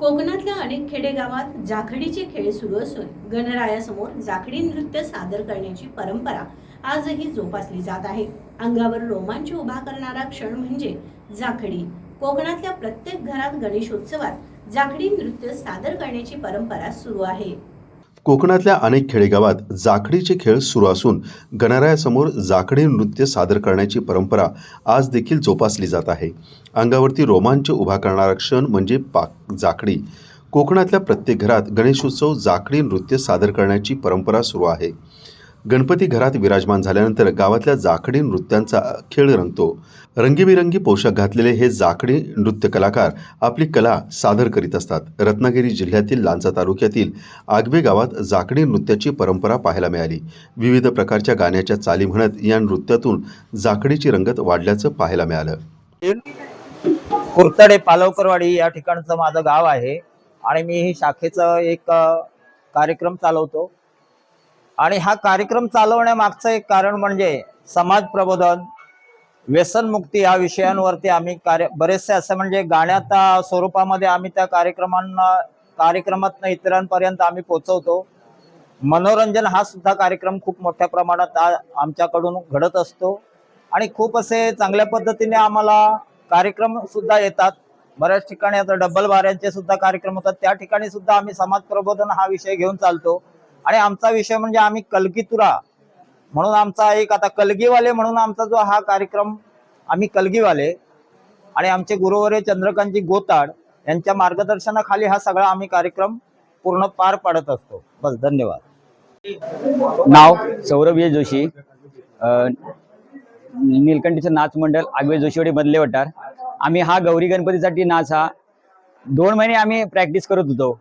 कोकणातल्या अनेक खेडेगावात जाखडीचे खेळ सुरू असून गणरायासमोर जाखडी नृत्य सादर करण्याची परंपरा आजही जोपासली जात आहे. अंगावर रोमांच उभा करणारा क्षण म्हणजे जाखडी. कोकणातल्या प्रत्येक घरात गणेशोत्सवात जाखडी नृत्य सादर करण्याची परंपरा सुरू आहे. कोकणातल्या अनेक खेडेगावात जाखडीचे खेळ सुरू असून गणरायासमोर जाखडी नृत्य सादर करण्याची परंपरा आज देखील जोपासली जात आहे. अंगावरती रोमांच उभा करणारा क्षण म्हणजे पाक जाखडी कोकणातल्या प्रत्येक घरात गणेशोत्सव जाखडी नृत्य सादर करण्याची परंपरा सुरू आहे. गणपती घरात विराजमान झाल्यानंतर गावातल्या जाखडी नृत्यांचा खेळ रंगतो. रंगीबिरंगी पोशाख घातलेले हे जाखडी नृत्य कलाकार आपली कला सादर करीत असतात. रत्नागिरी जिल्ह्यातील लांजा तालुक्यातील आगवे गावात जाखडी नृत्याची परंपरा पाहायला मिळाली. विविध प्रकारच्या गाण्याच्या चाली म्हणत या नृत्यातून जाखडीची रंगत वाढल्याचं पाहायला मिळालं. कुर्तडे पालवकरवाडी या ठिकाणचं माझं गाव आहे आणि मी ही शाखेचं एक कार्यक्रम चालवतो. आणि हा कार्यक्रम चालवण्यामागचं एक कारण म्हणजे समाज प्रबोधन व्यसनमुक्ती या विषयांवरती आम्ही कार्य बरेचसे असं म्हणजे गाण्याच्या स्वरूपामध्ये आम्ही त्या कार्यक्रमांना कार्यक्रमातनं इतरांपर्यंत आम्ही पोचवतो. मनोरंजन हा सुद्धा कार्यक्रम खूप मोठ्या प्रमाणात आमच्याकडून घडत असतो. आणि खूप असे चांगल्या पद्धतीने आम्हाला कार्यक्रम सुद्धा येतात. बऱ्याच ठिकाणी आता डब्बल बाऱ्यांचे सुद्धा कार्यक्रम होतात. त्या ठिकाणी सुद्धा आम्ही समाज प्रबोधन हा विषय घेऊन चालतो. आणि आमचा विषय म्हणजे आम्ही कलगीतुरा म्हणून आमचा एक आता कलगीवाले म्हणून आमचा जो हा कार्यक्रम आम्ही कलगीवाले आणि आमचे गुरुवरे चंद्रकांतजी गोताड यांच्या मार्गदर्शनाखाली हा सगळा आम्ही कार्यक्रम पूर्ण पार पाडत असतो. बस धन्यवाद. नाव सौरभ जोशी. नीलकंठीचं नाच मंडळ आगवे जोशीवाडी बदले वटार. आम्ही हा गौरी गणपतीसाठी नाच हा दोन महिने आम्ही प्रॅक्टिस करत होतो.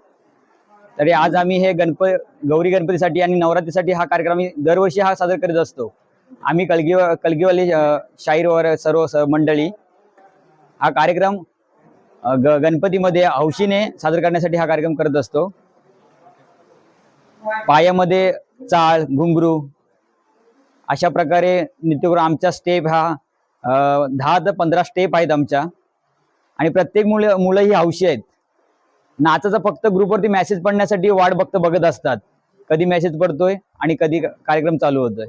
तरी आज आम्ही हे गणप गौरी गणपतीसाठी आणि नवरात्रीसाठी हा कार्यक्रम आम्ही दरवर्षी हा सादर करीत असतो. आम्ही कलगी कलगीवाली शाहीरवर सर्व स- मंडळी हा कार्यक्रम ग गणपतीमध्ये हौशीने सादर करण्यासाठी हा कार्यक्रम करत असतो. पायामध्ये चाळ घुंगरू अशा प्रकारे नृत्य आमचा स्टेप हा दहा ते पंधरा स्टेप आहेत आमच्या. आणि प्रत्येक मुलं मुलं ही हौशी आहेत. नाचाचा फक्त ग्रुपवरती मेसेज पडण्यासाठी वाट बघत बघत असतात. कधी मेसेज पडतोय आणि कधी कार्यक्रम चालू होतोय.